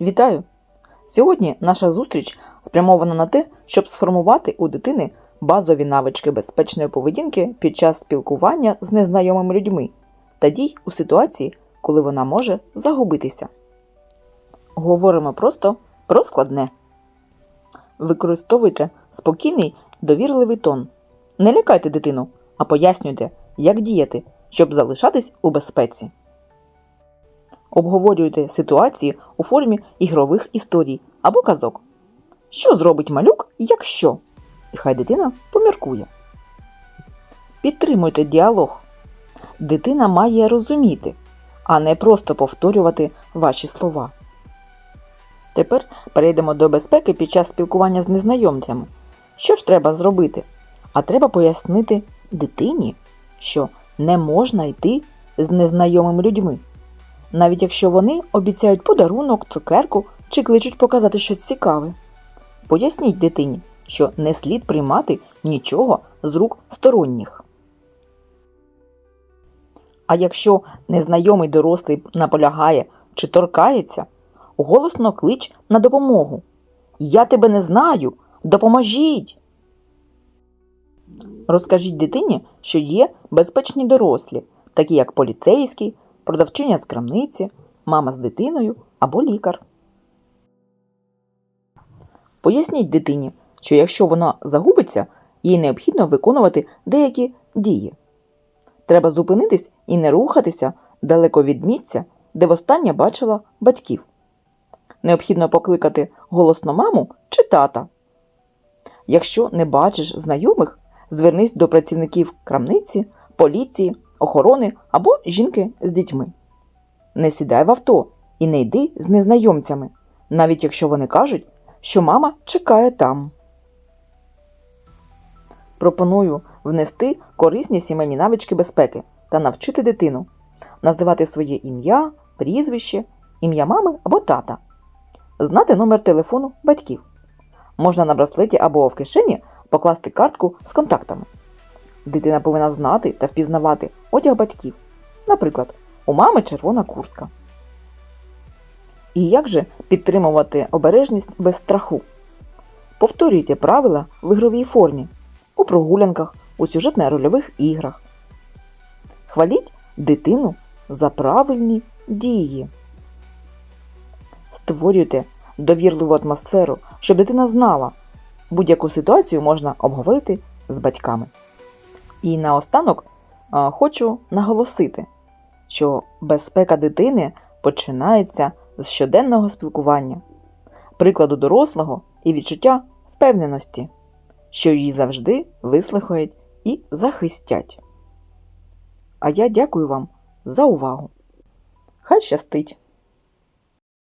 Вітаю! Сьогодні наша зустріч спрямована на те, щоб сформувати у дитини базові навички безпечної поведінки під час спілкування з незнайомими людьми та дій у ситуації, коли вона може загубитися. Говоримо просто про складне. Використовуйте спокійний, довірливий тон. Не лякайте дитину, а пояснюйте, як діяти, щоб залишатись у безпеці. Обговорюйте ситуації у формі ігрових історій або казок. Що зробить малюк, якщо? І хай дитина поміркує. Підтримуйте діалог. Дитина має розуміти, а не просто повторювати ваші слова. Тепер перейдемо до безпеки під час спілкування з незнайомцями. Що ж треба зробити? А треба пояснити дитині, що не можна йти з незнайомими людьми навіть якщо вони обіцяють подарунок, цукерку чи кличуть показати щось цікаве. Поясніть дитині, що не слід приймати нічого з рук сторонніх. А якщо незнайомий дорослий наполягає чи торкається, голосно клич на допомогу. Я тебе не знаю, допоможіть. Розкажіть дитині, що є безпечні дорослі, такі як поліцейський, продавчиня з крамниці, мама з дитиною або лікар. Поясніть дитині, що якщо вона загубиться, їй необхідно виконувати деякі дії. Треба зупинитись і не рухатися далеко від місця, де востаннє бачила батьків. Необхідно покликати голосно маму чи тата. Якщо не бачиш знайомих, звернись до працівників крамниці, поліції, охорони або жінки з дітьми. Не сідай в авто і не йди з незнайомцями, навіть якщо вони кажуть, що мама чекає там. Пропоную внести корисні сімейні навички безпеки та навчити дитину називати своє ім'я, прізвище, ім'я мами або тата, знати номер телефону батьків. Можна на браслеті або в кишені покласти картку з контактами. Дитина повинна знати та впізнавати одяг батьків. Наприклад, у мами червона куртка. І як же підтримувати обережність без страху? Повторюйте правила в ігровій формі, у прогулянках, у сюжетно-рольових іграх. Хваліть дитину за правильні дії. Створюйте довірливу атмосферу, щоб дитина знала, будь-яку ситуацію можна обговорити з батьками. І наостанок хочу наголосити, що безпека дитини починається з щоденного спілкування, прикладу дорослого і відчуття впевненості, що її завжди вислухають і захистять. А я дякую вам за увагу. Хай щастить!